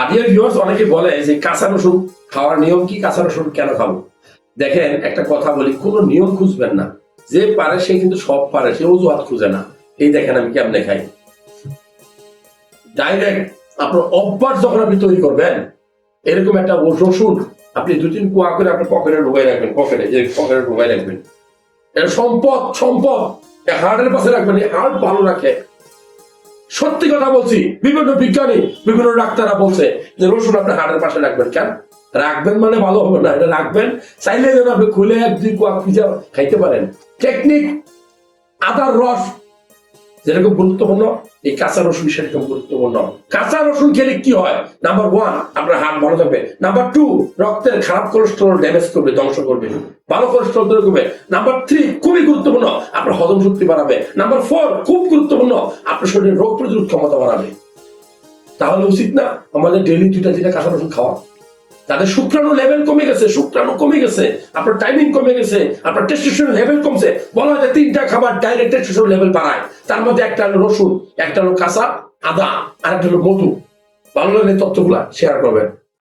আর viewers অনেকে বলে যে কাঁচা রসুন খাওয়ার নিয়ম কি? কাঁচা রসুন কেন খাব? দেখেন, একটা কথা বলি, কোনো নিয়ম খুঁজবেন না। যে পারে সে কিন্তু সব পারে, সে অজুহাত খুঁজে না। এই দেখেন আমি কেমনে খাই। ডাইরেক্ট আপনার অভ্যাস যখন আপনি তৈরি করবেন, এরকম একটা রসুন আপনি দু তিন কুয়া করে আপনার পকেটে ঢুকাই রাখবেন পকেটে যে পকেটে ঢুকাই রাখবেন। এটা সম্পদ সম্পদ হার্টের পাশে রাখবেন হার্ট ভালো রাখে। সত্যি কথা বলছি। বিভিন্ন বিজ্ঞানী, বিভিন্ন ডাক্তাররা বলছে যে রসুন আপনি হাড়ের পাশে রাখবেন কেন? রাখবেন মানে ভালো হবে না, এটা রাখবেন। চাইলে যেন আপনি খুলে এক, দুই কুয়া পিজা খাইতে পারেন। টেকনিক, আদার রস, যেরকম গুরুত্বপূর্ণ, এই কাঁচা রসুন সেরকম গুরুত্বপূর্ণ। কাঁচা রসুন খেলে কি হয়? নাম্বার ওয়ান আপনার হার্ট ভালো থাকবে। নাম্বার টু রক্তের খারাপ কোলেস্ট্রল ড্যামেজ করবে, ধ্বংস করবে। ভালো কোলেস্ট্রল তৈরি করবে। নাম্বার থ্রি খুবই হজম শক্তি বাড়াবে নাম্বার ফোর খুব গুরুত্বপূর্ণ, আপনার শরীরের রোগ প্রতিরোধ ক্ষমতা বাড়াবে। তাহলে উচিত না আমাদের ডেলি দুইটা দুইটা কাঁচা রসুন খাওয়া। তাদের শুক্রাণু লেভেল কমে গেছে, শুক্রাণু কমে গেছে, আপনার টাইমিং কমে গেছে, আপনার টেস্টোস্টেরন লেভেল কমছে। বলা হয় তিনটা খাবার ডাইরেক্ট টেস্টোস্টেরন লেভেল বাড়ায়। তার মধ্যে একটা হলো রসুন, একটা হলো কাঁচা আদা, আর একটা হলো মধু। ভালো লাগলে তথ্যগুলা শেয়ার করবেন।